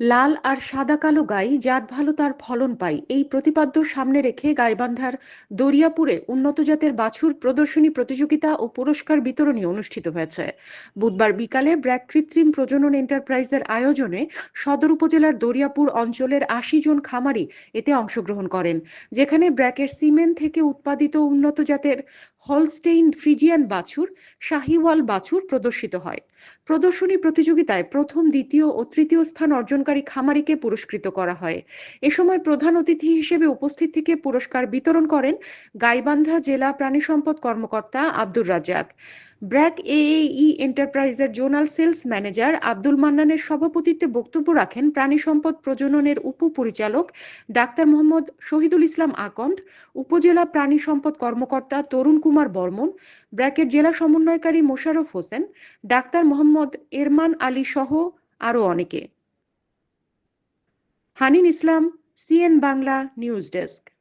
লাল আর সাদা কালো গাই জাত ভালো তার ফলন পাই এই প্রতিপাদ্য সামনে রেখে গাইবান্ধার দরিয়াপুরে উন্নত জাতের বাছুর প্রদর্শনী প্রতিযোগিতা ও পুরস্কার বিতরণী অনুষ্ঠিত হয়েছে। বুধবার বিকালে ব্র্যাক কৃত্রিম প্রজনন এন্টারপ্রাইজের আয়োজনে সদর উপজেলার দরিয়াপুর অঞ্চলের আশি জন খামারি এতে অংশগ্রহণ করেন। যেখানে ব্র্যাকের সিমেন্ট থেকে উৎপাদিত উন্নত জাতের হলস্টেইন ফ্রিজিয়ান বাছুর শাহিওয়াল বাছুর প্রদর্শিত হয়। প্রদর্শনী প্রতিযোগিতায় প্রথম, দ্বিতীয় ও তৃতীয় স্থান অর্জনকারী খামারিকে পুরস্কৃত করা হয়। এ সময় প্রধান অতিথি হিসেবে উপস্থিত থেকে পুরস্কার বিতরণ করেন গাইবান্ধা জেলা প্রাণী সম্পদ কর্মকর্তা আব্দুর রাজ্জাক। ব্র্যাক এএই এন্টারপ্রাইজের জোনাল সেলস ম্যানেজার আব্দুল মান্নানের সভাপতিত্বে বক্তব্য রাখেন প্রাণী সম্পদ প্রজননের উপপরিচালক ডাক্তার মোহাম্মদ শহীদুল ইসলাম আকন্দ, উপজেলা প্রাণী সম্পদ কর্মকর্তা তরুণ কুমার বর্মন, ব্র্যাকের জেলা সমন্বয়কারী মোশাররফ হোসেন, ডাক্তার মোহাম্মদ এরমান আলী সহ আরও অনেকে। Hanin Islam, CN Bangla news desk.